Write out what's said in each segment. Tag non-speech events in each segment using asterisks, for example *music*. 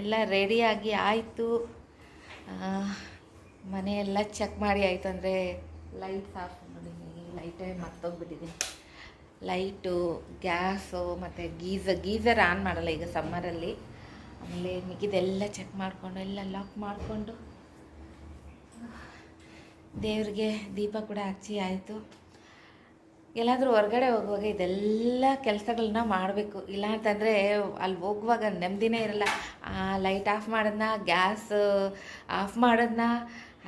ಎಲ್ಲ ರೆಡಿಯಾಗಿ ಆಯಿತು. ಮನೆಯೆಲ್ಲ ಚೆಕ್ ಮಾಡಿ ಆಯಿತು ಅಂದರೆ ಲೈಟ್ಸ್ ಆಫ್ ನೋಡಿ ಲೈಟೇ ಮರ್ತೋಗ್ಬಿಟ್ಟಿದ್ದೀನಿ ಲೈಟು ಗ್ಯಾಸು ಮತ್ತು ಗೀಝರ್ ಗೀಝರ್ ಆನ್ ಮಾಡಲ್ಲ ಈಗ ಸಮ್ಮರಲ್ಲಿ ಆಮೇಲೆ ಮಿಗಿದೆಲ್ಲ ಚೆಕ್ ಮಾಡಿಕೊಂಡು, ಎಲ್ಲ ಲಾಕ್ ಮಾಡಿಕೊಂಡು ದೇವ್ರಿಗೆ ದೀಪ ಕೂಡ ಹಚ್ಚಿ ಆಯಿತು. ಎಲ್ಲಾದರೂ ಹೊರಗಡೆ ಹೋಗುವಾಗ ಇದೆಲ್ಲ ಕೆಲಸಗಳನ್ನ ಮಾಡಬೇಕು. ಇಲ್ಲ ಅಂತಂದರೆ ಅಲ್ಲಿ ಹೋಗುವಾಗ ನೆಮ್ಮದಿನೇ ಇರಲ್ಲ. ಲೈಟ್ ಆಫ್ ಮಾಡೋದನ್ನ ಗ್ಯಾಸ್ ಆಫ್ ಮಾಡೋದನ್ನ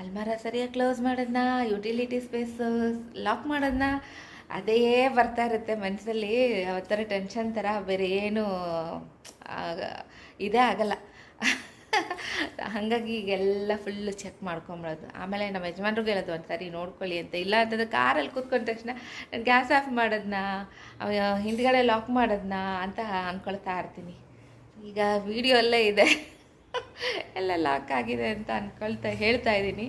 ಅಲ್ಮಾರ ಸರಿಯಾಗಿ ಕ್ಲೋಸ್ ಮಾಡೋದನ್ನ ಯುಟಿಲಿಟಿ ಸ್ಪೇಸ್ ಲಾಕ್ ಮಾಡೋದನ್ನ ಅದೇ ಬರ್ತಾ ಇರುತ್ತೆ ಮನಸ್ಸಲ್ಲಿ ಥರ ಟೆನ್ಷನ್ ಥರ ಬೇರೆ ಏನು ಇದೇ ಆಗಲ್ಲ. ಹಾಗಾಗಿ ಈಗೆಲ್ಲ ಫುಲ್ಲು ಚೆಕ್ ಮಾಡ್ಕೊಂಬಿಡೋದು ಆಮೇಲೆ ನಮ್ಮ ಯಜಮಾನ್ರಿಗೆ ಹೇಳೋದು ಒಂದು ಸರಿ ನೋಡ್ಕೊಳ್ಳಿ ಅಂತ. ಇಲ್ಲ ಅಂತಂದ್ರೆ ಕಾರಲ್ಲಿ ಕೂತ್ಕೊಂಡ ತಕ್ಷಣ, ನಾನು ಗ್ಯಾಸ್ ಆಫ್ ಮಾಡೋದನ್ನ ಹಿಂದ್ಗಡೆ ಲಾಕ್ ಮಾಡೋದನ್ನ ಅಂತ ಅಂದ್ಕೊಳ್ತಾ ಇರ್ತೀನಿ. ಈಗ ವಿಡಿಯೋ ಅಲ್ಲೇ ಇದೆ. ಎಲ್ಲ ಲಾಕ್ ಆಗಿದೆ ಅಂತ ಅಂದ್ಕೊಳ್ತಾ ಹೇಳ್ತಾ ಇದ್ದೀನಿ.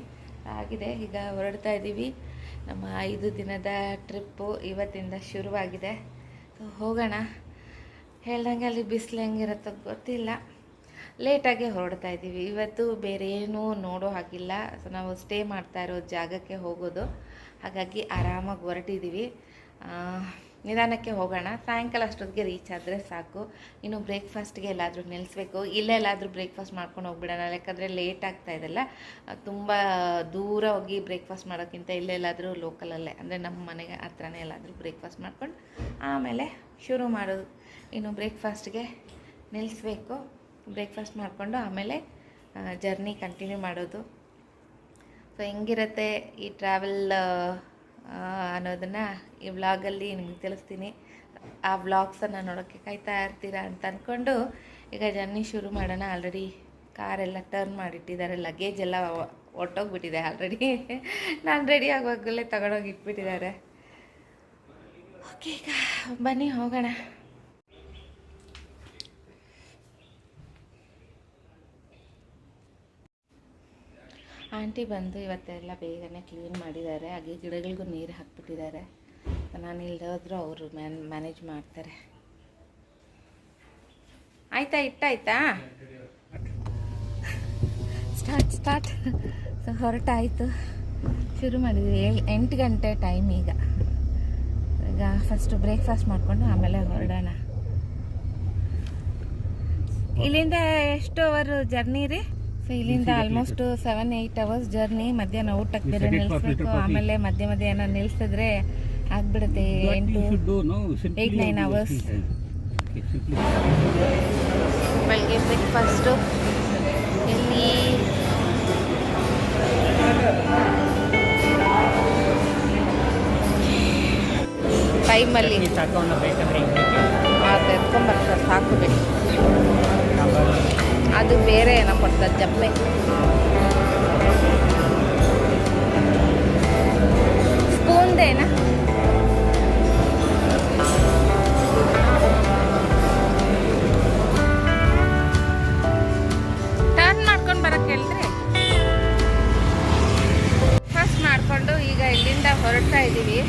ಆಗಿದೆ, ಈಗ ಹೊರಡ್ತಾ ಇದ್ದೀವಿ ನಮ್ಮ ಐದು ದಿನದ ಟ್ರಿಪ್ಪು ಇವತ್ತಿಂದ ಶುರುವಾಗಿದೆ. ಹೋಗೋಣ. ಹೇಳ್ದಂಗೆ ಅಲ್ಲಿ ಬಿಸಿಲು ಹೆಂಗಿರುತ್ತೋ ಗೊತ್ತಿಲ್ಲ. ಲೇಟಾಗೆ ಹೊರಡ್ತಾ ಇದ್ದೀವಿ. ಇವತ್ತು ಬೇರೆ ಏನೂ ನೋಡೋ ಹಾಗಿಲ್ಲ. ಸೊ, ನಾವು ಸ್ಟೇ ಮಾಡ್ತಾ ಇರೋ ಜಾಗಕ್ಕೆ ಹೋಗೋದು. ಹಾಗಾಗಿ ಆರಾಮಾಗಿ ಹೊರಟಿದ್ದೀವಿ. ನಿಧಾನಕ್ಕೆ ಹೋಗೋಣ. ಸಾಯಂಕಾಲ ಅಷ್ಟೊತ್ತಿಗೆ ರೀಚ್ ಆದರೆ ಸಾಕು. ಇನ್ನು ಬ್ರೇಕ್ಫಾಸ್ಟ್ಗೆ ಎಲ್ಲಾದರೂ ನಿಲ್ಲಿಸ್ಬೇಕು ಇಲ್ಲೇ ಎಲ್ಲಾದರೂ ಬ್ರೇಕ್ಫಾಸ್ಟ್ ಮಾಡ್ಕೊಂಡು ಹೋಗ್ಬಿಡೋಣ. ಯಾಕಂದರೆ ಲೇಟ್ ಆಗ್ತಾ ಇದೆಲ್ಲ. ತುಂಬ ದೂರ ಹೋಗಿ ಬ್ರೇಕ್ಫಾಸ್ಟ್ ಮಾಡೋಕ್ಕಿಂತ ಇಲ್ಲೆಲ್ಲಾದರೂ ಲೋಕಲಲ್ಲೇ ಅಂದರೆ ನಮ್ಮ ಮನೆಗೆ ಹತ್ರನೇ ಎಲ್ಲಾದರೂ ಬ್ರೇಕ್ಫಾಸ್ಟ್ ಮಾಡ್ಕೊಂಡು ಆಮೇಲೆ ಶುರು ಮಾಡೋದು. ಇನ್ನು ಬ್ರೇಕ್ಫಾಸ್ಟ್ಗೆ ನಿಲ್ಲಿಸ್ಬೇಕು ಬ್ರೇಕ್ಫಾಸ್ಟ್ ಮಾಡಿಕೊಂಡು ಆಮೇಲೆ ಜರ್ನಿ ಕಂಟಿನ್ಯೂ ಮಾಡೋದು. ಸೊ ಹೆಂಗಿರುತ್ತೆ ಈ ಟ್ರಾವೆಲ್ ಅನ್ನೋದನ್ನು ಈ ವ್ಲಾಗಲ್ಲಿ ನಿಮಗೆ ತಿಳಿಸ್ತೀನಿ. ಆ ವ್ಲಾಗ್ಸನ್ನು ನೋಡೋಕ್ಕೆ ಕಾಯ್ತಾ ಇರ್ತೀರಾ ಅಂತ ಅಂದ್ಕೊಂಡು ಈಗ ಜರ್ನಿ ಶುರು ಮಾಡೋಣ. ಆಲ್ರೆಡಿ ಕಾರೆಲ್ಲ ಟರ್ನ್ ಮಾಡಿಟ್ಟಿದ್ದಾರೆ. ಲಗೇಜ್ ಎಲ್ಲ ಒಟ್ಟೋಗ್ಬಿಟ್ಟಿದೆ ಆಲ್ರೆಡಿ ನಾನು ರೆಡಿ ಆಗುವಾಗಲೇ ತಗೊಂಡೋಗಿ ಇಟ್ಬಿಟ್ಟಿದ್ದಾರೆ. ಓಕೆ ಈಗ ಬನ್ನಿ ಹೋಗೋಣ. ಆಂಟಿ ಬಂದು ಇವತ್ತೆಲ್ಲ ಬೇಗನೆ ಕ್ಲೀನ್ ಮಾಡಿದ್ದಾರೆ. ಹಾಗೆ ಗಿಡಗಳಿಗೂ ನೀರು ಹಾಕ್ಬಿಟ್ಟಿದ್ದಾರೆ. ನಾನು ಇಲ್ಲದ್ರೂ ಅವರು ಮ್ಯಾನ್, ಮ್ಯಾನೇಜ್ ಮಾಡ್ತಾರೆ. ಆಯ್ತಾ, ಇಟ್ಟಾಯ್ತಾ? Start start. ಸೊ, ಹೊರಟಾಯಿತು. ಶುರು ಮಾಡಿದ್ವಿ. ಎಂಟು ಗಂಟೆ ಟೈಮ್ ಈಗ. ಈಗ ಫಸ್ಟು ಬ್ರೇಕ್ಫಾಸ್ಟ್ ಮಾಡಿಕೊಂಡು ಆಮೇಲೆ ಹೊರಡೋಣ. ಇಲ್ಲಿಂದ ಎಷ್ಟು ಅವರ್ ಜರ್ನಿ ರೀ? ಸೊ ಇಲ್ಲಿಂದ almost seven eight hours journey ಮಧ್ಯಾಹ್ನ ಊಟಕ್ಕೆ ಬೇರೆ ನಿಲ್ಲಿಸ್ಬೇಕು ಆಮೇಲೆ ಮಧ್ಯ ಮಧ್ಯ ಏನೋ ನಿಲ್ಲಿಸಿದ್ರೆ ಆಗ್ಬಿಡುತ್ತೆ ಎಂಟು ನೈನ್ ಅವರ್ಸ್ ಬೆಳಿಗ್ಗೆ ಬ್ರೇಕ್ಫಾಸ್ಟು. ಇಲ್ಲಿ ಟೈಮಲ್ಲಿ. ಅದು ಎತ್ಕೊಂಬರ್ತಾರೆ ಸಾಕು ಬಿಡಿ. ಅದು ಬೇರೆ ಏನೋ ಕೊಡ್ತಾರೆ ಜಪ್ಪೆ ಸ್ಪೂನ್ದೇನಾ ಟರ್ನ್ ಮಾಡ್ಕೊಂಡು ಬರಕ್ಕೆ ಹೇಳ್ರಿ. ಫಸ್ಟ್ ಮಾಡಿಕೊಂಡು ಈಗ ಇಲ್ಲಿಂದ ಹೊರಡ್ತಾ ಇದ್ದೀವಿ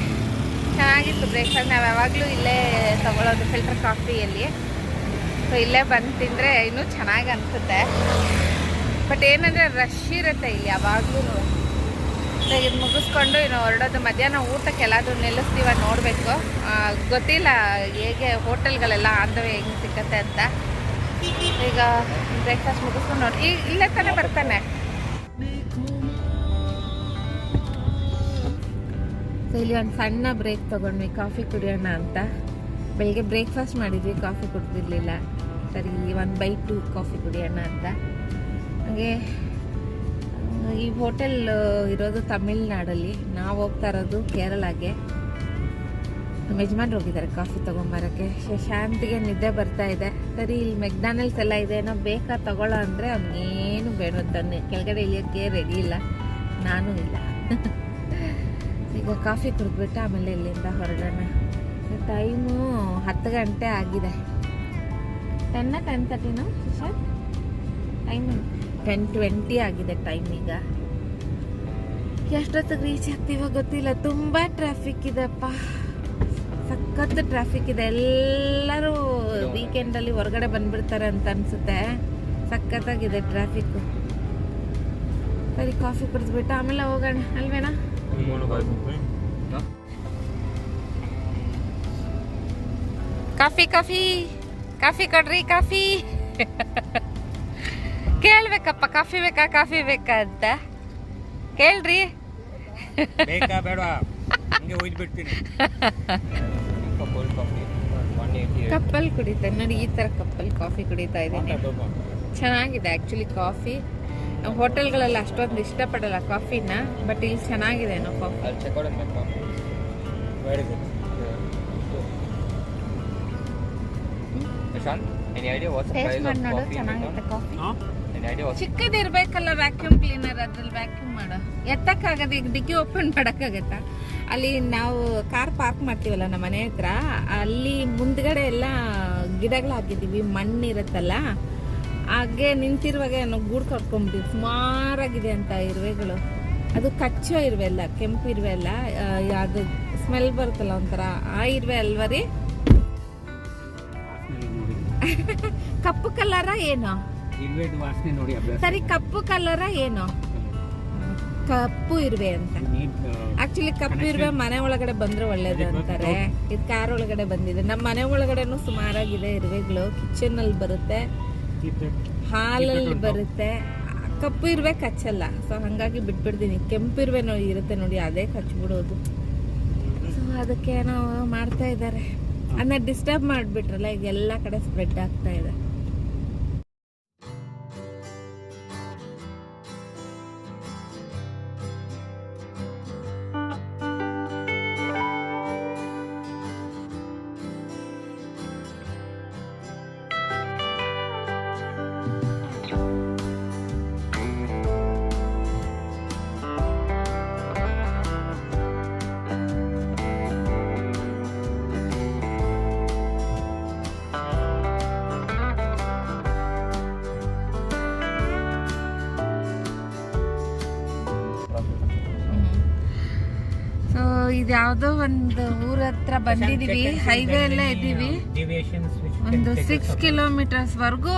ಚೆನ್ನಾಗಿತ್ತು ಬ್ರೇಕ್ಫಾಸ್ಟ್ ನಾವು ಯಾವಾಗಲೂ ಇಲ್ಲೇ ತಗೊಳ್ಳೋದು ಫಿಲ್ಟರ್ ಕಾಫಿಯಲ್ಲಿ ಸೊ ಇಲ್ಲೇ ಬಂದು ತಿಂದರೆ ಇನ್ನೂ ಚೆನ್ನಾಗಿ ಅನಿಸುತ್ತೆ. ಬಟ್ ಏನಂದರೆ ರಶ್ ಇರುತ್ತೆ ಇಲ್ಲಿ ಯಾವಾಗಲೂ. ಇದು ಮುಗಿಸ್ಕೊಂಡು ಇನ್ನು ಹೊರಡೋದು ಮಧ್ಯಾಹ್ನ ಊಟಕ್ಕೆ ಎಲ್ಲಾದರೂ ನಿಲ್ಲಿಸ್ತೀವ ನೋಡಬೇಕು. ಗೊತ್ತಿಲ್ಲ ಹೇಗೆ ಹೋಟೆಲ್ಗಳೆಲ್ಲ ಆಂದವೇ ಹೆಂಗೆ ಸಿಕ್ಕತ್ತೆ ಅಂತ. ಈಗ ಬ್ರೇಕ್ಫಾಸ್ಟ್ ಮುಗಿಸ್ಕೊಂಡು ನೋಡಿ ಈಗ ಇಲ್ಲೇ ತಾನೇ ಬರ್ತಾನೆ. ಸೊ ಇಲ್ಲಿ ಒಂದು ಸಣ್ಣ ಬ್ರೇಕ್ ತೊಗೊಂಡ್ವಿ, ಕಾಫಿ ಕುಡಿಯೋಣ ಅಂತ. ಬೆಳಿಗ್ಗೆ ಬ್ರೇಕ್ಫಾಸ್ಟ್ ಮಾಡಿದ್ವಿ, ಕಾಫಿ ಕುಡ್ದಿರ್ಲಿಲ್ಲ. ಸರಿ ಒನ್ ಬೈ ಟು ಕಾಫಿ ಕುಡಿಯೋಣ ಅಂತ. ಹಾಗೆ ಈ ಹೋಟೆಲ್ ಇರೋದು ತಮಿಳ್ನಾಡಲ್ಲಿ. ನಾವು ಹೋಗ್ತಾ ಇರೋದು ಕೇರಳಗೆ. ನಮ್ಮ ಯಜಮಾನ್ರು ಹೋಗಿದ್ದಾರೆ ಕಾಫಿ ತೊಗೊಂಬರೋಕ್ಕೆ. ಶಾಂತಿಗೆ ನಿದ್ದೆ ಬರ್ತಾ ಇದೆ. ಸರಿ, ಇಲ್ಲಿ ಮೆಕ್ಡಾನಲ್ಸ್ ಎಲ್ಲ ಇದೆ. ಏನೋ ಬೇಕಾ ತಗೊಳ್ಳೋ ಅಂದರೆ ಅವ್ನಿಗೇನು ಬೇಡ ತಾನೆ ಕೆಳಗಡೆ ಇಳಿಯೋಕ್ಕೆ ರೆಡಿ ಇಲ್ಲ. ನಾನು ಇಲ್ಲ. *laughs* ಈಗ ಕಾಫಿ ಕುಡಿದ್ಬಿಟ್ಟು ಆಮೇಲೆ ಇಲ್ಲಿಂದ ಹೊರಡೋಣ. ಟೈಮು ಹತ್ತು ಗಂಟೆ ಆಗಿದೆ. ಟೆನ್ನ ಟೆನ್ ತರ್ಟಿನ ಸರ್ ಟೈಮ್ ಟೆನ್ ಟ್ವೆಂಟಿ ಆಗಿದೆ ಟೈಮ್ ಈಗ. ಎಷ್ಟೊತ್ತಿಗೆ ರೀಚ್ ಆಗ್ತೀವೋ ಗೊತ್ತಿಲ್ಲ. ತುಂಬ ಟ್ರಾಫಿಕ್ ಇದೆಪ್ಪ ಸಖತ್ ಟ್ರಾಫಿಕ್ ಇದೆ. ಎಲ್ಲರೂ ವೀಕೆಂಡಲ್ಲಿ ಹೊರಗಡೆ ಬಂದ್ಬಿಡ್ತಾರೆ ಅಂತ ಅನಿಸುತ್ತೆ. ಸಖತ್ತಾಗಿದೆ ಟ್ರಾಫಿಕ್ಕು ಸರಿ ಕಾಫಿ ಕುಡಿದ್ಬಿಟ್ಟು ಆಮೇಲೆ ಹೋಗೋಣ. ಅಲ್ವೇನಾ? Coffee coffee. ಕಾಫಿ ಕೊಡ್ರಿ ಕಾಫಿ. ಕೇಳ್ಬೇಕಪ್ಪ ಕಾಫಿ ಬೇಕಾ ಕಾಫಿ ಬೇಕಾ ಅಂತ. ಕೇಳ್ರಿ. ಬೇಕಾ ಬೇಡ ಹಂಗೆ ಬಿಡ್ತೀನಿ ಕಪ್ಪಲ್ ಕುಡಿತಾ ನೋಡಿ ಈ ಥರ ಕಪ್ಪಲ್ ಕಾಫಿ ಕುಡಿತಾ ಇದ್ದೀನಿ. ಚೆನ್ನಾಗಿದೆ ಆ್ಯಕ್ಚುಲಿ ಕಾಫಿ. ಹೋಟೆಲ್ಗಳೆಲ್ಲ ಅಷ್ಟೊಂದು ಇಷ್ಟಪಡಲ್ಲ ಕಾಫಿನ ಬಟ್ ಇಲ್ಲಿ ಚೆನ್ನಾಗಿದೆ ಏನೋ coffee. Prashant any idea what's price of coffee ಚೆನ್ನಾಗಿದೆ ಕಾಫಿ ಎನಿ ಐಡಿಯಾ ವಾಟ್ಸ್ ಚಿಕ್ಕದಿರ್ಬೇಕಲ್ಲ ವ್ಯಾಕ್ಯೂಮ್ ಕ್ಲೀನರ್ ಅದ್ರಲ್ಲಿ ವ್ಯಾಕ್ಯೂಮ್ ಮಾಡೋ. ಎತ್ತಕ್ಕಾಗದ ಈಗ ಡಿಕ್ಕಿ ಓಪನ್ ಮಾಡೋಕ್ಕಾಗತ್ತಾ? ಅಲ್ಲಿ ನಾವು ಕಾರ್ ಪಾರ್ಕ್ ಮಾಡ್ತೀವಲ್ಲ ನಮ್ಮ ಮನೆ ಹತ್ರ ಅಲ್ಲಿ ಮುಂದ್ಗಡೆ ಎಲ್ಲ ಗಿಡಗಳು ಹಾಕಿದ್ದೀವಿ ಮಣ್ಣು ಇರುತ್ತಲ್ಲ ಹಾಗೆ ನಿಂತಿರುವಾಗ ಏನೋ ಗೂಡು ಕಟ್ಕೊಂಡ್ಬಿಟ್ಟಿವಿ ಸುಮಾರಾಗಿದೆ ಅಂತ ಇರುವೆಗಳು. ಅದು ಕಚ್ಚೋ ಇರುವೆ ಅಲ್ಲ ಕೆಂಪು ಇರುವೆ ಅಲ್ಲ ಅದು ಸ್ಮೆಲ್ ಬರುತ್ತಲ್ಲ ಒಂಥರ ಆ ಇರುವೆ ಅಲ್ವ ರೀ? *laughs* ಕಪ್ಪು ಕಲರ ಏನು? ಸರಿ ಕಪ್ಪು ಕಲರ ಏನು? ಕಪ್ಪು ಇರುವೆ ಅಂತ. ಆಕ್ಚುಲಿ ಕಪ್ಪು ಇರುವೆ ಮನೆ ಒಳಗಡೆ ಬಂದ್ರೆ ಒಳ್ಳೇದು ಅಂತಾರೆ. ಇದು ಕಾರ್ ಒಳಗಡೆ ಬಂದಿದೆ. ನಮ್ಮ ಮನೆ ಒಳಗಡೆನು ಸುಮಾರಾಗಿದೆ ಇರುವೆಗಳು. ಕಿಚನ್ ಅಲ್ಲಿ ಬರುತ್ತೆ. ಹಾಲಲ್ಲಿ ಬರುತ್ತೆ. ಕಪ್ಪು ಇರುವೆ ಕಚ್ಚಲ್ಲ. ಸೊ ಹಂಗಾಗಿ ಬಿಟ್ಬಿಡ್ತೀನಿ. ಕೆಂಪು ಇರುವೆನೋ ಇರುತ್ತೆ ನೋಡಿ ಅದೇ ಕಚ್ಚಿಬಿಡೋದು ಸೊ ಅದಕ್ಕೆ ನಾವು ಮಾಡ್ತಾ ಇದ್ದಾರೆ. ಅದನ್ನ ಡಿಸ್ಟರ್ಬ್ ಮಾಡಿಬಿಟ್ರಲ್ಲ ಈಗ ಎಲ್ಲ ಕಡೆ ಸ್ಪ್ರೆಡ್ ಆಗ್ತಾ ಇದೆ. ಇದು ಯಾವುದೋ ಒಂದು ಊರ ಹತ್ರ ಬಂದಿದೀವಿ ಹೈವೇ ಎಲ್ಲ ಇದ್ದೀವಿ. ಒಂದು ಸಿಕ್ಸ್ ಕಿಲೋಮೀಟರ್ಸ್ ವರೆಗೂ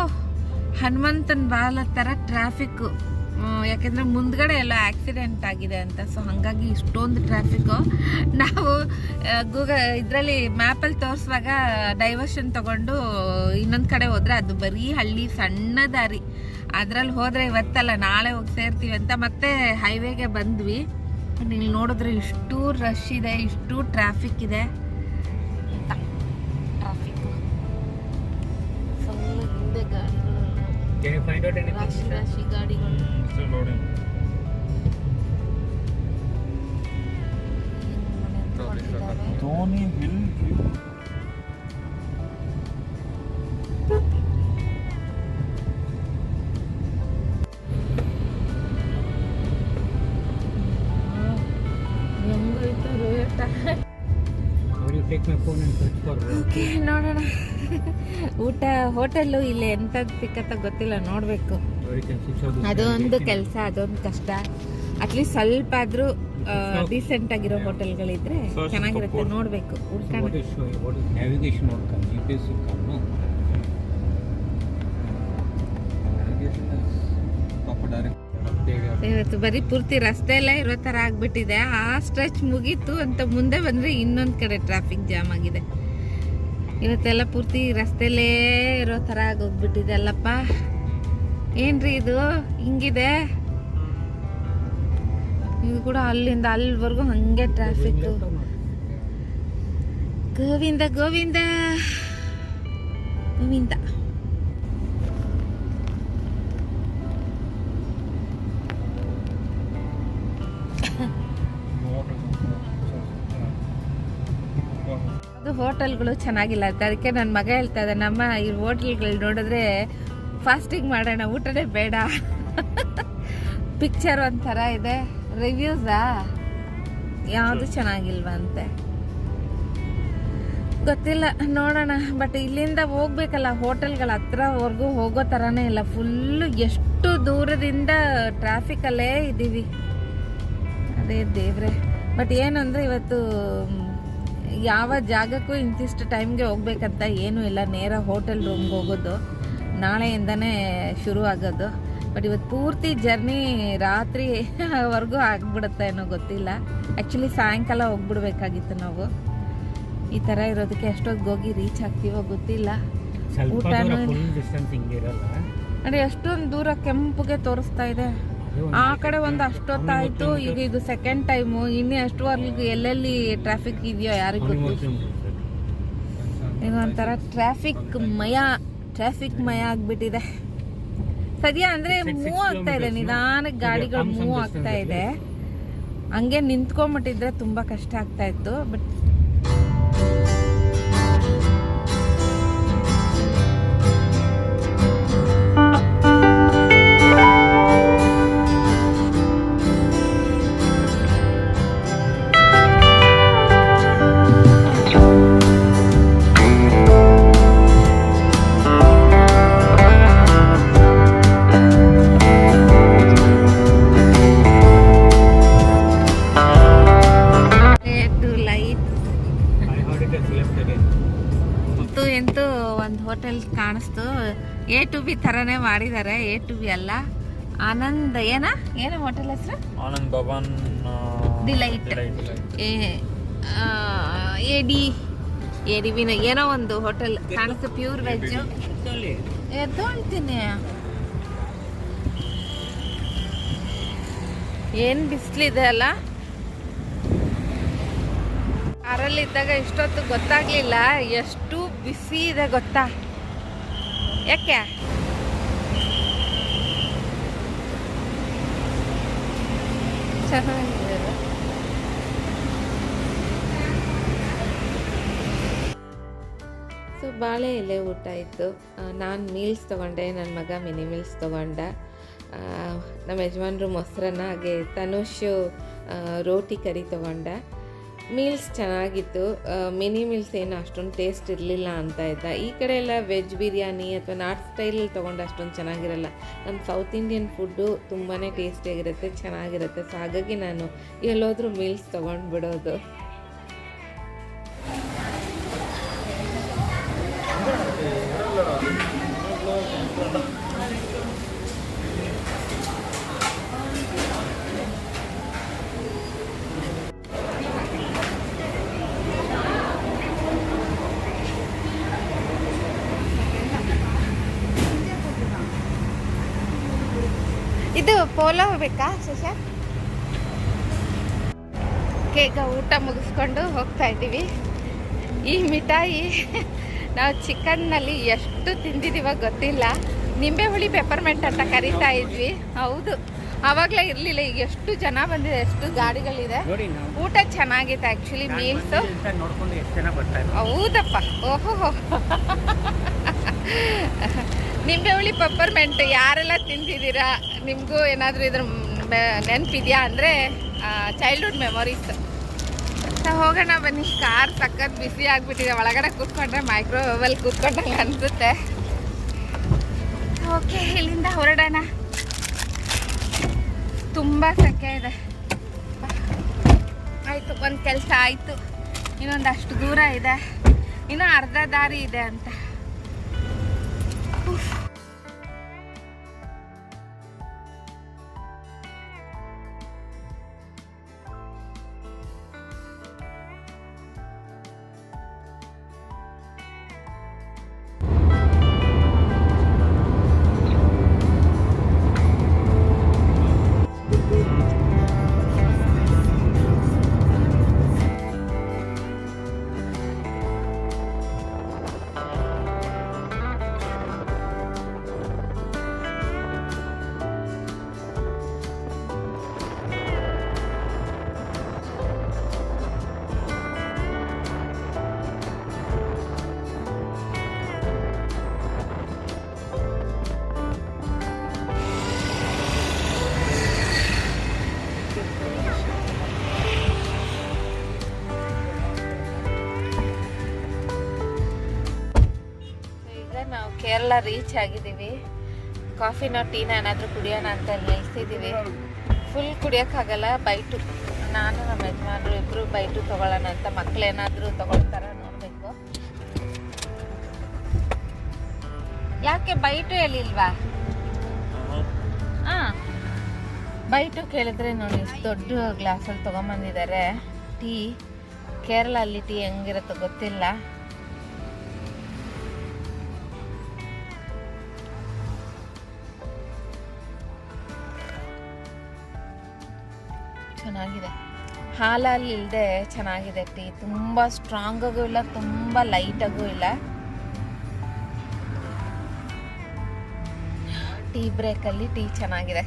ಹನುಮಂತನ ಬಾಲ ತರ ಟ್ರಾಫಿಕ್ ಯಾಕೆಂದ್ರೆ ಮುಂದ್ಗಡೆ ಎಲ್ಲ ಆಕ್ಸಿಡೆಂಟ್ ಆಗಿದೆ ಅಂತ ಸೊ ಹಾಗಾಗಿ ಇಷ್ಟೊಂದು ಟ್ರಾಫಿಕ್ಕು ನಾವು ಗೂಗ ಇದರಲ್ಲಿ ಮ್ಯಾಪಲ್ಲಿ ತೋರಿಸುವಾಗ ಡೈವರ್ಷನ್ ತಗೊಂಡು ಇನ್ನೊಂದು ಕಡೆ ಹೋದ್ರೆ ಅದು ಬರೀ ಹಳ್ಳಿ ಸಣ್ಣ ದಾರಿ. ಅದ್ರಲ್ಲಿ ಹೋದ್ರೆ ಇವತ್ತಲ್ಲ ನಾಳೆ ಹೋಗಿ ಸೇರ್ತೀವಿ ಅಂತ ಮತ್ತೆ ಹೈವೇಗೆ ಬಂದ್ವಿ. ನೀವು ನೋಡಿದ್ರೆ ಇಷ್ಟು ರಶ್ ಇದೆ ಇಷ್ಟು ಟ್ರಾಫಿಕ್ ಇದೆ. ಟ್ರಾಫಿಕ್ ಫುಲ್ ಹಿಂದೆ ಗಾಡಿಗಳು? ರಾಶಿ ರಾಶಿ ಗಾಡಿಗಳು. ಧೋನಿ loading. ಹೋಟೆಲ್ಲು ಇಲ್ಲಿ ಎಂಥದ್ದು ಸಿಕ್ಕತ್ತ ಗೊತ್ತಿಲ್ಲ, ನೋಡಬೇಕು ಅದೊಂದು ಕೆಲಸ, ಅದೊಂದು ಕಷ್ಟ ಅಟ್ಲೀಸ್ಟ್ ಸ್ವಲ್ಪ ಆದ್ರೂ ಡೀಸೆಂಟ್ ಆಗಿರೋ ಹೋಟೆಲ್ಗಳಿದ್ರೆ ಗಳಿದ್ರೆ ಚೆನ್ನಾಗಿರುತ್ತೆ. ನೋಡ್ಬೇಕು. ಇವತ್ತು ಬರೀ ಪೂರ್ತಿ ರಸ್ತೆ ಎಲ್ಲ ಇರೋ ತರ ಆಗ್ಬಿಟ್ಟಿದೆ ಆ ಸ್ಟ್ರೆಚ್ ಮುಗೀತು ಅಂತ ಮುಂದೆ ಬಂದ್ರೆ ಇನ್ನೊಂದ್ ಕಡೆ ಟ್ರಾಫಿಕ್ ಜಾಮ್ ಆಗಿದೆ ಇವತ್ತೆಲ್ಲ ಪೂರ್ತಿ ರಸ್ತೆಲೇ ಇರೋ ಥರ ಆಗೋಗ್ಬಿಟ್ಟಿದೆ ಅಲ್ಲಪ್ಪ ಏನ್ರಿ ಇದು? ಹಿಂಗಿದೆ? ಇದು ಕೂಡ ಅಲ್ಲಿಂದ ಅಲ್ಲಿವರೆಗೂ ಹಂಗೆ ಟ್ರಾಫಿಕ್? ಗೋವಿಂದ ಗೋವಿಂದ. ಗೋವಿಂದ. ಹೋಟೆಲ್ಗಳು ಚೆನ್ನಾಗಿಲ್ಲ ಅಂತ. ಅದಕ್ಕೆ ನನ್ನ ಮಗ ಹೇಳ್ತಾ ಇದ್ದ ಅಮ್ಮ ಈ ಹೋಟೆಲ್ಗಳು ನೋಡಿದ್ರೆ ಫಾಸ್ಟಿಂಗ್ ಮಾಡೋಣ ಊಟನೇ ಬೇಡ. ಪಿಕ್ಚರ್ ಒಂಥರ ಇದೆ. ರಿವ್ಯೂಸಾ ಯಾವುದು ಚೆನ್ನಾಗಿಲ್ವಂತೆ ಗೊತ್ತಿಲ್ಲ ನೋಡೋಣ. ಬಟ್ ಇಲ್ಲಿಂದ ಹೋಗ್ಬೇಕಲ್ಲ ಹೋಟೆಲ್ಗಳ ಹತ್ರವರೆಗೂ ಹೋಗೋ ಥರನೇ ಇಲ್ಲ. ಫುಲ್ಲು ಎಷ್ಟು ದೂರದಿಂದ ಟ್ರಾಫಿಕಲ್ಲೇ ಇದ್ದೀವಿ ಅದೇ ದೇವ್ರೆ. ಬಟ್ ಏನಂದ್ರೆ ಇವತ್ತು ಯಾವ ಜಾಗಕ್ಕೂ ಇಂತಿಷ್ಟು ಟೈಮ್ಗೆ ಹೋಗ್ಬೇಕಂತ ಏನೂ ಇಲ್ಲ. ನೇರ ಹೋಟೆಲ್ ರೂಮ್ಗೆ ಹೋಗೋದು ನಾಳೆಯಿಂದನೇ ಶುರು ಆಗೋದು ಬಟ್ ಇವತ್ತು ಪೂರ್ತಿ ಜರ್ನಿ ರಾತ್ರಿವರೆಗೂ *laughs* ಆಗ್ಬಿಡುತ್ತೆ ಏನೋ ಗೊತ್ತಿಲ್ಲ. ಆ್ಯಕ್ಚುಲಿ ಸಾಯಂಕಾಲ ಹೋಗ್ಬಿಡ್ಬೇಕಾಗಿತ್ತು ನಾವು. ಈ ಥರ ಇರೋದಕ್ಕೆ ಎಷ್ಟೊತ್ತಿಗೆ ಹೋಗಿ ರೀಚ್ ಆಗ್ತೀವೋ ಗೊತ್ತಿಲ್ಲ. ಊಟ ಊಟನೂ ದೂರ ಫುಲ್ ಡಿಸ್ಟೆನ್ಸ್ ಹಿಂಗಿರಲ್ಲ ನೋಡಿ ಎಷ್ಟೊಂದು ದೂರ ಕೆಂಪುಗೆ ತೋರಿಸ್ತಾ ಇದೆ. ಆ ಕಡೆ ಒಂದು ಅಷ್ಟೊತ್ತಾಯ್ತು. ಈಗ ಇದು ಸೆಕೆಂಡ್ ಟೈಮು ಇನ್ನೂ ಅಷ್ಟುವರೆಗೂ ಎಲ್ಲೆಲ್ಲಿ ಟ್ರಾಫಿಕ್ ಇದೆಯೋ ಯಾರಿಗೂ ಈಗ ಒಂಥರ ಟ್ರಾಫಿಕ್ ಮಯ ಟ್ರಾಫಿಕ್ ಮಯ ಆಗ್ಬಿಟ್ಟಿದೆ. ಸದ್ಯ ಅಂದ್ರೆ ಮೂವ್ ಆಗ್ತಾ ಇದೆ. ನಿಧಾನಕ್ಕೆ ಗಾಡಿಗಳು ಮೂವ್ ಆಗ್ತಾ ಇದೆ. ಹಂಗೆ ನಿಂತ್ಕೊಂಡ್ಬಿಟ್ಟಿದ್ರೆ ತುಂಬಾ ಕಷ್ಟ ಆಗ್ತಾ ಇತ್ತು. ಬಟ್ ಆನಂದ್ ಏನ? ಏನ ಹೋಟೆಲ್ ಹೆಸರು? ಆನಂದ್ ಭವನ್ ಡಿಲೈಟ್ ಎಡಿ ಎರಿವಿನ ಏನೋ ಒಂದು ಹೋಟೆಲ್. ಕಾಣಿಸ್ತು ಪ್ಯೂರ್ ವೆಜ್ ಎದ್ದೊಳ್ತೀನಿ ಏನು ಬಿಸಿಲಿದೆ ಅಲ್ಲ? ಕಾರಲ್ಲಿದ್ದಾಗ ಇಷ್ಟೊತ್ತು ಗೊತ್ತಾಗ್ಲಿಲ್ಲ. ಎಷ್ಟು ಬಿಸಿ ಇದೆ ಗೊತ್ತಾ? ಯಾಕೆ? ಚೆನ್ನಾಗಿದೆ. ಸೊ ಬಾಳೆ ಎಲೆ ಊಟ ಇತ್ತು. ನಾನು ಮೀಲ್ಸ್ ತೊಗೊಂಡೆ ನನ್ನ ಮಗ ಮಿನಿ ಮೀಲ್ಸ್ ತೊಗೊಂಡ. ನಮ್ಮ ಯಜಮಾನ್ರು ಮೊಸರನ್ನ, ಹಾಗೆ ತನುಷ್ ರೋಟಿ ಕರಿ ತೊಗೊಂಡ. ಮೀಲ್ಸ್ ಚೆನ್ನಾಗಿತ್ತು. ಮಿನಿ ಮೀಲ್ಸ್ ಏನು ಅಷ್ಟೊಂದು ಟೇಸ್ಟ್ ಇರಲಿಲ್ಲ ಅಂತ ಇದ್ದ. ಈ ಕಡೆ ಎಲ್ಲ ವೆಜ್ ಬಿರಿಯಾನಿ ಅಥವಾ ನಾರ್ತ್ ಸ್ಟೈಲಲ್ಲಿ ತೊಗೊಂಡು ಅಷ್ಟೊಂದು ಚೆನ್ನಾಗಿರಲ್ಲ. ನಮ್ಮ ಸೌತ್ ಇಂಡಿಯನ್ ಫುಡ್ಡು ತುಂಬಾ ಟೇಸ್ಟಿಯಾಗಿರುತ್ತೆ ಚೆನ್ನಾಗಿರುತ್ತೆ. ಸೊ ಹಾಗಾಗಿ ನಾನು ಎಲ್ಲೋದ್ರೂ ಮೀಲ್ಸ್ ತೊಗೊಂಡು ಬಿಡೋದು ಊಟ ಮುಗಿಸ್ಕೊಂಡು ಹೋಗ್ತಾ ಇದ್ದೀವಿ. ಈ ಮಿಠಾಯಿ ನಾವು ಚಿಕನ್ನಲ್ಲಿ ಎಷ್ಟು ತಿಂದಿದ್ದೀವ ಗೊತ್ತಿಲ್ಲ. ನಿಂಬೆ ಹುಳಿ ಪೆಪ್ಪರ್ಮೆಂಟ್ ಅಂತ ಕರಿತಾ ಇದ್ವಿ. ಹೌದು. ಆವಾಗಲೇ ಇರಲಿಲ್ಲ ಈಗ ಎಷ್ಟು ಜನ ಬಂದಿದೆ ಎಷ್ಟು ಗಾಡಿಗಳಿದೆ. ಊಟ ಚೆನ್ನಾಗಿತ್ತು ಆ್ಯಕ್ಚುಲಿ ಮೀನ್ಸ್ ಮೀಲ್ಸು ಹೌದಪ್ಪ. ಓಹೋ. ನಿಂಬೆ ಹುಳಿ ಪೆಪ್ಪರ್ಮೆಂಟ್ ಯಾರೆಲ್ಲ ತಿಂದಿದ್ದೀರಾ? ನಿಮಗೂ ಏನಾದರೂ ಇದ್ರ ನೆನಪಿದೆಯಾ ಅಂದರೆ ಚೈಲ್ಡ್ಹುಡ್ ಮೆಮೊರೀಸ್ ಹೋಗೋಣ ಬನ್ನಿ. ಕಾರ್ ಸಖತ್ ಬಿಸಿ ಆಗ್ಬಿಟ್ಟಿದೆ. ಒಳಗಡೆ ಕೂತ್ಕೊಂಡ್ರೆ ಮೈಕ್ರೋವೇವಲ್ಲಿ ಕೂತ್ಕೊಂಡಂಗೆ ಅನಿಸುತ್ತೆ. ಓಕೆ ಇಲ್ಲಿಂದ ಹೊರಡೋಣ. ತುಂಬ ಸೆಕೆ ಇದೆ. ಆಯಿತು, ಒಂದು ಕೆಲಸ ಆಯಿತು. ಇನ್ನೊಂದು ಅಷ್ಟು ದೂರ ಇದೆ. ಇನ್ನೂ ಅರ್ಧ ದಾರಿ ಇದೆ ಅಂತ. ಕೇರಳ ರೀಚ್ ಆಗಿದ್ದೀವಿ. ಕಾಫಿನೋ ಟೀನ ಏನಾದರೂ ಕುಡಿಯೋಣ ಅಂತ ನಿಲ್ಸಿದ್ದೀವಿ ಫುಲ್ ಕುಡಿಯೋಕ್ಕಾಗಲ್ಲ ಬೈಟು ನಾನು ನಮ್ಮ ಯಜಮಾನರು ಇಬ್ಬರು ಬೈಟು ತೊಗೊಳ್ಳೋಣ ಅಂತ ಮಕ್ಕಳೇನಾದರೂ ತೊಗೊಳ್ತಾರ ನೋಡಬೇಕು. ಯಾಕೆ ಬೈಟು ಹೇಳಿಲ್ವಾ? ಹಾಂ. ಬೈಟು ಕೇಳಿದ್ರೆ ನೋಡಿ ದೊಡ್ಡ ಗ್ಲಾಸಲ್ಲಿ ತೊಗೊಂಬಂದಿದ್ದಾರೆ. ಟೀ ಕೇರಳ ಅಲ್ಲಿ ಟೀ ಹೆಂಗಿರುತ್ತೋ ಗೊತ್ತಿಲ್ಲ. ಹಾಲಲ್ಲಿ ಇಲ್ಲದೆ ಚೆನ್ನಾಗಿದೆ ಟೀ. ತುಂಬ ಸ್ಟ್ರಾಂಗ್ ಆಗೂ ಇಲ್ಲ, ತುಂಬ ಲೈಟ್ ಆಗೂ ಇಲ್ಲ. ಟೀ ಬ್ರೇಕಲ್ಲಿ ಟೀ ಚೆನ್ನಾಗಿದೆ.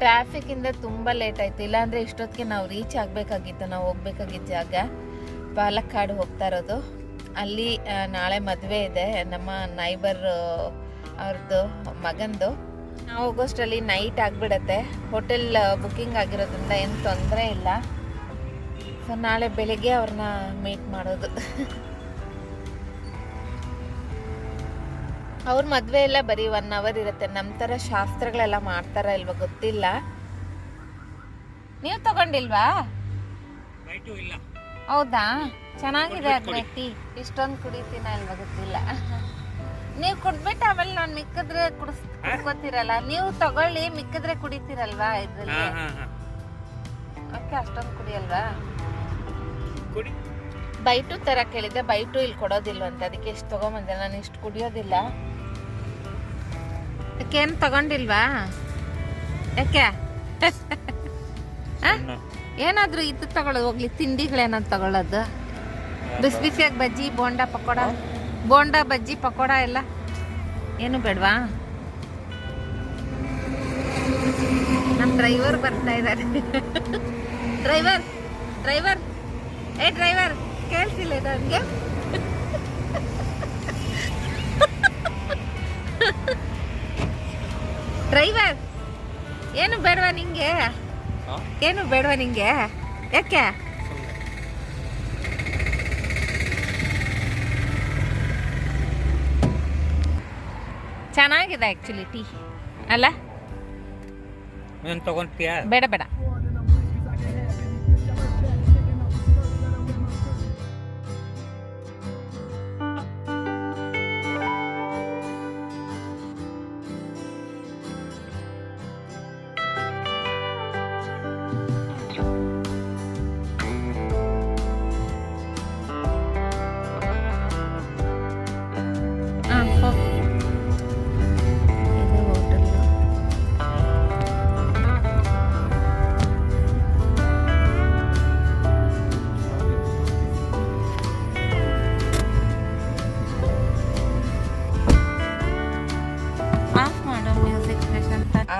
ಟ್ರಾಫಿಕ್ ಇಂದ ತುಂಬ ಲೇಟ್ ಆಯ್ತು. ಇಲ್ಲಾಂದ್ರೆ ಇಷ್ಟೊತ್ತಿಗೆ ನಾವು ರೀಚ್ ಆಗಬೇಕಾಗಿತ್ತು. ನಾವು ಹೋಗ್ಬೇಕಾಗಿದ್ದ ಜಾಗ. ಪಾಲಕ್ಕಾಡು ಹೋಗ್ತಾ ಇರೋದು. ಅಲ್ಲಿ ನಾಳೆ ಮದುವೆ ಇದೆ. ನಮ್ಮ ನೈಬರ್ ಅವ್ರದ್ದು ಮಗಂದು. ನಾವು ಹೋಗೋಷ್ಟರಲ್ಲಿ ನೈಟ್ ಆಗಿಬಿಡತ್ತೆ. ಹೋಟೆಲ್ ಬುಕ್ಕಿಂಗ್ ಆಗಿರೋದ್ರಿಂದ ಏನು ತೊಂದರೆ ಇಲ್ಲ. ಸೊ ನಾಳೆ ಬೆಳಿಗ್ಗೆ ಅವ್ರನ್ನ ಮೀಟ್ ಮಾಡೋದು. *laughs* ಅವ್ರ ಮದುವೆ ಎಲ್ಲ ಬರೀ ಒನ್ ಅವರ್ ಇರುತ್ತೆ. ನಮ್ಮ ಥರ ಶಾಸ್ತ್ರಗಳೆಲ್ಲ ಮಾಡ್ತಾರ ಇಲ್ವಾ ಗೊತ್ತಿಲ್ಲ. ನೀವು ತಗೊಂಡಿಲ್ವಾ? ಹೌದಾ? ಚೆನ್ನಾಗಿದೆ ಅದ್ರ ಟೀ. ಇಷ್ಟೊಂದು ಕುಡಿತೀನ ಇಲ್ವಾ ಗೊತ್ತಿಲ್ಲ. *laughs* ನೀವು ಕುಡ್ಬಿಟ್ಟು ಆಮೇಲೆ ನಾನು ಮಿಕ್ಕಿದ್ರೆ ಕುಡಿಸ್ ಕುಡ್ಕೋತೀರಲ್ಲ ನೀವು ತಗೊಳ್ಳಿ ಮಿಕ್ಕಿದ್ರೆ ಕುಡಿತೀರಲ್ವಾ ಇದ್ರಲ್ಲಿ? ಓಕೆ ಅಷ್ಟೊಂದು ಕುಡಿಯಲ್ವಾ? ಕುಡಿ. ಬೈಟು ತರ ಕೇಳಿದ್ದೆ. ಬೈಟು ಇಲ್ಲಿ ಕೊಡೋದಿಲ್ಲ ಅಂತ. ಅದಕ್ಕೆ ಇಷ್ಟು ತಗೊಂಬಂದೆ. ನಾನು ಇಷ್ಟು ಕುಡಿಯೋದಿಲ್ಲ. ಯಾಕೇನು ತಗೊಂಡಿಲ್ವಾ? ಯಾಕೆ? ಏನಾದ್ರೂ ಇದು ತಗೊಳ್ಳೋದು ಹೋಗ್ಲಿ ತಿಂಡಿಗಳೇನಾದ್ರು ತಗೊಳ್ಳೋದು ಬಿಸಿ ಬಿಸಿಯಾಗಿ ಬಜ್ಜಿ ಬೋಂಡ ಪಕೋಡ? ಬೋಂಡ ಬಜ್ಜಿ ಪಕೋಡ ಎಲ್ಲ. ಏನು ಬೇಡವಾ? ನಮ್ಮ ಡ್ರೈವರ್ ಬರ್ತಾ ಇದ್ದಾರೆ ಡ್ರೈವರ್ ಡ್ರೈವರ್. ಏ ಡ್ರೈವರ್ ಕೇಳ್ತಿಲ್ಲ ನನಗೆ ಡ್ರೈವರ್ ಏನು ಬೇಡವಾ ನಿಂಗೆ? ಏನು ಬೇಡವಾ ನಿಂಗೆ? ಯಾಕೆ? ಚೆನ್ನಾಗಿದೆ ಆ್ಯಕ್ಚುಲಿ ಟೀ ಅಲ್ಲ? ನೀನು ತಗೊಂತೀಯಾ? ಬೇಡ ಬೇಡ.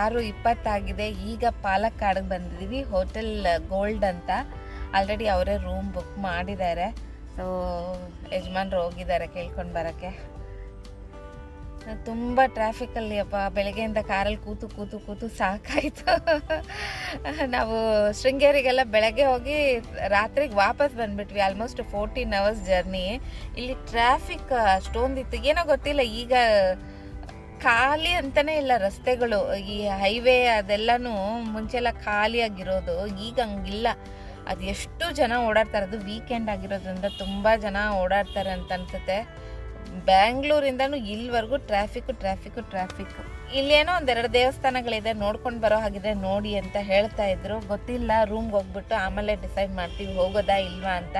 ಆರು ಇಪ್ಪತ್ತಾಗಿದೆ. ಈಗ ಪಾಲಕ್ಕಾಡಿಗೆ ಬಂದಿದ್ದೀವಿ ಹೋಟೆಲ್ ಗೋಲ್ಡ್ ಅಂತ ಆಲ್ರೆಡಿ ಅವರೇ ರೂಮ್ ಬುಕ್ ಮಾಡಿದ್ದಾರೆ. ಸೊ ಯಜಮಾನ್ರು ಹೋಗಿದ್ದಾರೆ ಕೇಳ್ಕೊಂಡು ಬರೋಕ್ಕೆ. ತುಂಬ ಟ್ರಾಫಿಕಲ್ಲಿ ಅಪ್ಪ, ಬೆಳಗ್ಗೆಯಿಂದ ಕಾರಲ್ಲಿ ಕೂತು ಕೂತು ಕೂತು ಸಾಕಾಯಿತು. *laughs* ನಾವು ಶೃಂಗೇರಿಗೆಲ್ಲ ಬೆಳಗ್ಗೆ ಹೋಗಿ ರಾತ್ರಿಗೆ ವಾಪಸ್ ಬಂದ್ಬಿಟ್ವಿ. ಆಲ್ಮೋಸ್ಟ್ ಫೋರ್ಟೀನ್ ಅವರ್ಸ್ ಜರ್ನಿ ಇಲ್ಲಿ ಟ್ರಾಫಿಕ್ ಅಷ್ಟೊಂದಿತ್ತು. ಏನೋ ಗೊತ್ತಿಲ್ಲ. ಈಗ ಖಾಲಿ ಅಂತಾನೆ ಇಲ್ಲ ರಸ್ತೆಗಳು. ಈ ಹೈವೇ ಅದೆಲ್ಲಾನು ಮುಂಚೆಲ್ಲ ಖಾಲಿಯಾಗಿರೋದು ಈಗ ಹಂಗಿಲ್ಲ. ಅದು ಎಷ್ಟು ಜನ ಓಡಾಡ್ತಾರೆ, ಅದು ವೀಕೆಂಡ್ ಆಗಿರೋದ್ರಿಂದ ತುಂಬ ಜನ ಓಡಾಡ್ತಾರೆ ಅಂತ ಅನ್ಸುತ್ತೆ. ಬ್ಯಾಂಗ್ಳೂರಿಂದನೂ ಇಲ್ಲಿವರೆಗೂ ಟ್ರಾಫಿಕ್ಕು ಟ್ರಾಫಿಕ್ಕು ಟ್ರಾಫಿಕ್ ಇಲ್ಲೇನೋ ಒಂದೆರಡು ದೇವಸ್ಥಾನಗಳಿದೆ, ನೋಡ್ಕೊಂಡು ಬರೋ ಹಾಗಿದೆ ನೋಡಿ ಅಂತ ಹೇಳ್ತಾ ಇದ್ರು. ಗೊತ್ತಿಲ್ಲ ರೂಮ್ಗೆ ಹೋಗ್ಬಿಟ್ಟು ಆಮೇಲೆ ಡಿಸೈಡ್ ಮಾಡ್ತೀವಿ, ಹೋಗೋದಾ ಇಲ್ವಾ ಅಂತ.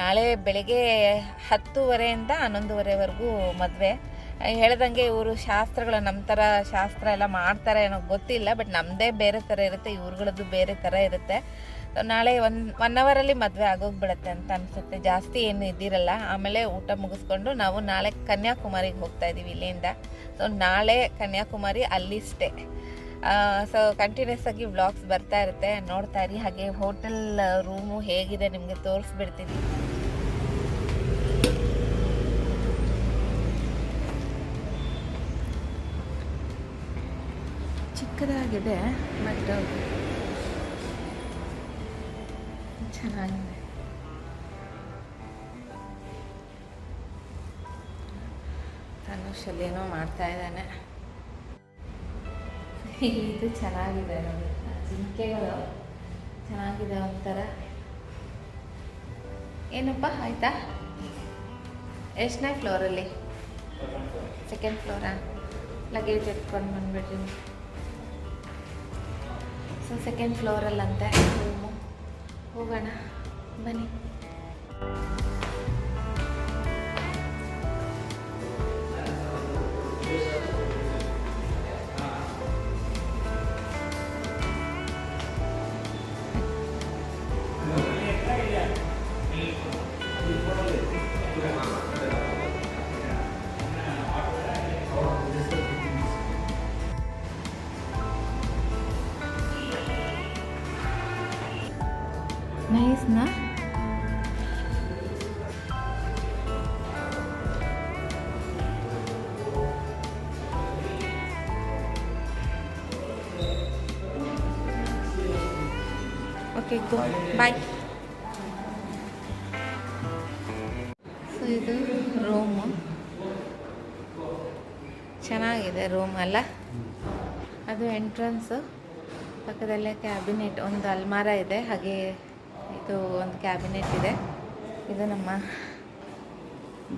ನಾಳೆ ಬೆಳಗ್ಗೆ ಹತ್ತುವರೆಯಿಂದ ಹನ್ನೊಂದುವರೆವರೆಗೂ ಮದುವೆ. ಹೇಳ್ದಂಗೆ ಇವರು ಶಾಸ್ತ್ರಗಳು ನಮ್ಮ ಥರ ಶಾಸ್ತ್ರ ಎಲ್ಲ ಮಾಡ್ತಾರೆ ಅನ್ನೋ ಗೊತ್ತಿಲ್ಲ ಬಟ್ ನಮ್ಮದೇ ಬೇರೆ ಥರ ಇರುತ್ತೆ, ಇವ್ರುಗಳದ್ದು ಬೇರೆ ಥರ ಇರುತ್ತೆ. ಸೊ ನಾಳೆ ಒನ್ ಒನ್ ಅವರಲ್ಲಿ ಮದುವೆ ಆಗೋಗ್ಬಿಡತ್ತೆ ಅಂತ ಅನಿಸುತ್ತೆ. ಜಾಸ್ತಿ ಏನು ಇದ್ದಿರಲ್ಲ, ಆಮೇಲೆ ಊಟ ಮುಗಿಸ್ಕೊಂಡು ನಾವು ನಾಳೆ ಕನ್ಯಾಕುಮಾರಿಗೆ ಹೋಗ್ತಾ ಇದ್ದೀವಿ ಇಲ್ಲಿಂದ. ಸೊ ನಾಳೆ ಕನ್ಯಾಕುಮಾರಿ ಅಲ್ಲಿ ಸ್ಟೇ ಸೊ ಕಂಟಿನ್ಯೂಸ್ ಆಗಿ ವ್ಲಾಗ್ಸ್ ಬರ್ತಾ ಇರುತ್ತೆ. ನೋಡ್ತಾ ಇರಿ, ಹಾಗೆ ಹೋಟೆಲ್ ರೂಮು ಹೇಗಿದೆ ನಿಮಗೆ, ತೋರಿಸ್ಬಿಡ್ತೀನಿ. ಚಿಕ್ಕದಾಗಿದೆ ಬಟ್ ಚೆನ್ನಾಗಿದೆ. ತನುಷ್ ಅಲ್ಲಿ ಏನೋ ಮಾಡ್ತಾ ಇದ್ದಾನೆ. ಇದು ಚೆನ್ನಾಗಿದೆ ನೋಡಿ. ಜಿಂಕೆಗಳು ಚೆನ್ನಾಗಿದೆ ಒಂಥರ. ಏನಪ್ಪ, ಆಯ್ತಾ? ಎಷ್ಟನೇ ಫ್ಲೋರಲ್ಲಿ ಸೆಕೆಂಡ್ ಫ್ಲೋರಾ ಲಗೇಜ್ ಎತ್ಕೊಂಡು ಬಂದ್ಬಿಡ್ರಿ ಸೊ ಸೆಕೆಂಡ್ ಫ್ಲೋರಲ್ಲಂತೆ ರೂಮು ಹೋಗೋಣ. ಬನ್ನಿ. ಓಕೆ ಗೋ ಬಾಯ್ ಇದು ರೂಮು ಚೆನ್ನಾಗಿದೆ ರೂಮ್ ಅಲ್ಲ? ಅದು ಎಂಟ್ರನ್ಸು ಪಕ್ಕದಲ್ಲೇ ಕ್ಯಾಬಿನೆಟ್ ಒಂದು ಅಲ್ಮಾರ ಇದೆ. ಹಾಗೆ ಇದು ಒಂದು ಕ್ಯಾಬಿನೆಟ್ ಇದೆ. ಇದು ನಮ್ಮ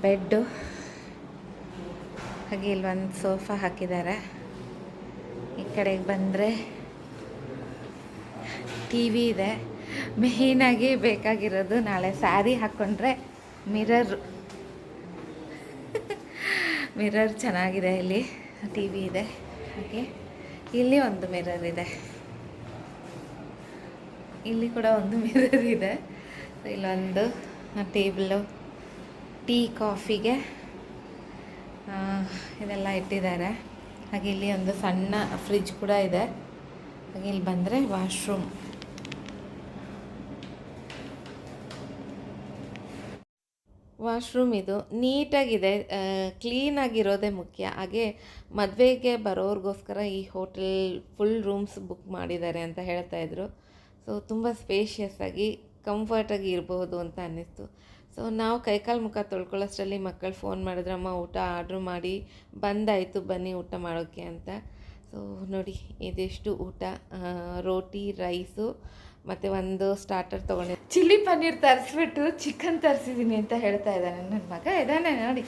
ಬೆಡ್ಡು ಹಾಗೆ ಇಲ್ಲಿ ಒಂದು ಸೋಫಾ ಹಾಕಿದ್ದಾರೆ. ಈ ಕಡೆಗೆ ಬಂದರೆ ಟಿ ವಿ ಇದೆ ಮೇಯ್ನಾಗಿ ಬೇಕಾಗಿರೋದು ನಾಳೆ ಸ್ಯಾರಿ ಹಾಕ್ಕೊಂಡ್ರೆ ಮಿರರ್ ಮಿರರ್ ಚೆನ್ನಾಗಿದೆ ಇಲ್ಲಿ. ಟಿ ವಿ ಇದೆ. ಹಾಗೆ ಇಲ್ಲಿ ಒಂದು ಮಿರರ್ ಇದೆ. ಇಲ್ಲಿ ಕೂಡ ಒಂದು ಮಿರರ್ ಇದೆ. ಇಲ್ಲೊಂದು ಟೇಬಲು ಟೀ ಕಾಫಿಗೆ ಇದೆಲ್ಲ ಇಟ್ಟಿದ್ದಾರೆ. ಹಾಗೆ ಇಲ್ಲಿ ಒಂದು ಸಣ್ಣ ಫ್ರಿಜ್ ಕೂಡ ಇದೆ. ಹಾಗೆ ಇಲ್ಲಿ ಬಂದರೆ ವಾಶ್ರೂಮ್ ವಾಶ್ರೂಮ್ ಇದು. ನೀಟಾಗಿದೆ. ಕ್ಲೀನಾಗಿರೋದೇ ಮುಖ್ಯ. ಹಾಗೆ ಮದುವೆಗೆ ಬರೋರಿಗೋಸ್ಕರ ಈ ಹೋಟೆಲ್ ಫುಲ್ ರೂಮ್ಸ್ ಬುಕ್ ಮಾಡಿದ್ದಾರೆ ಅಂತ ಹೇಳ್ತಾ ಇದ್ರು. ಸೊ, ತುಂಬ ಸ್ಪೇಷಿಯಸ್ ಆಗಿ ಕಂಫರ್ಟಾಗಿ ಇರಬಹುದು ಅಂತ ಅನ್ನಿಸ್ತು. ಸೊ, ನಾವು ಕೈಕಾಲು ಮುಖ ತೊಳ್ಕೊಳ್ಳೋಷ್ಟರಲ್ಲಿ ಮಕ್ಕಳು ಫೋನ್ ಮಾಡಿದ್ರಮ್ಮ ಊಟ ಆರ್ಡ್ರ್ ಮಾಡಿ, ಬಂದಾಯಿತು, ಬನ್ನಿ ಊಟ ಮಾಡೋಕ್ಕೆ ಅಂತ. ಸೊ, ನೋಡಿ, ಇದೆಷ್ಟು ಊಟ. ರೋಟಿ, ರೈಸು ಮತ್ತು ಒಂದು ಸ್ಟಾರ್ಟರ್ ತೊಗೊಂಡೆ ಚಿಲ್ಲಿ ಪನ್ನೀರ್ ತರಿಸ್ಬಿಟ್ಟು ಚಿಕನ್ ತರಿಸಿದ್ದೀನಿ ಅಂತ ಹೇಳ್ತಾ ಇದ್ದಾನೆ ನನ್ನ ಮಗ. ಇದ್ದಾನೆ ನೋಡಿ.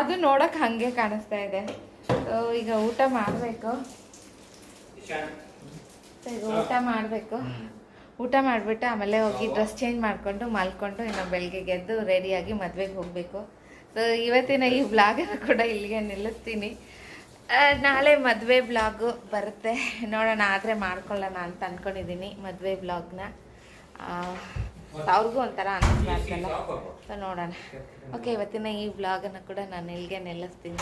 ಅದು ನೋಡೋಕೆ ಹಾಗೆ ಕಾಣಿಸ್ತಾ ಇದೆ. ಈಗ ಊಟ ಮಾಡಬೇಕು. ಈಗ ಊಟ ಮಾಡಬೇಕು. ಊಟ ಮಾಡಿಬಿಟ್ಟು ಆಮೇಲೆ ಹೋಗಿ ಡ್ರೆಸ್ ಚೇಂಜ್ ಮಾಡಿಕೊಂಡು ಮಲ್ಕೊಂಡು ಇನ್ನು ಬೆಳಗ್ಗೆ ಗೆದ್ದು ರೆಡಿಯಾಗಿ ಮದುವೆಗೆ ಹೋಗಬೇಕು. ಸೊ ಇವತ್ತಿನ ಈ ಬ್ಲಾಗ್ ಕೂಡ ಇಲ್ಲಿಗೆ ನಿಲ್ಲಿಸ್ತೀನಿ. ನಾಳೆ ಮದುವೆ ಬ್ಲಾಗು ಬರುತ್ತೆ ನೋಡೋಣ ಆದರೆ ಮಾಡ್ಕೊಳ್ಳೋಣ ಅಂತ ಅಂದ್ಕೊಂಡಿದ್ದೀನಿ ಮದುವೆ ಬ್ಲಾಗ್ನ ಅವ್ರಿಗೂ ಒಂಥರ ಅನ್ನಿಸ್ಬಾರ್ದಲ್ಲ ಸೊ ನೋಡೋಣ ಓಕೆ ಇವತ್ತಿನ ಈ ಬ್ಲಾಗನ್ನು ಕೂಡ ನಾನು ಇಲ್ಲಿಗೆ ನಿಲ್ಲಿಸ್ತೀನಿ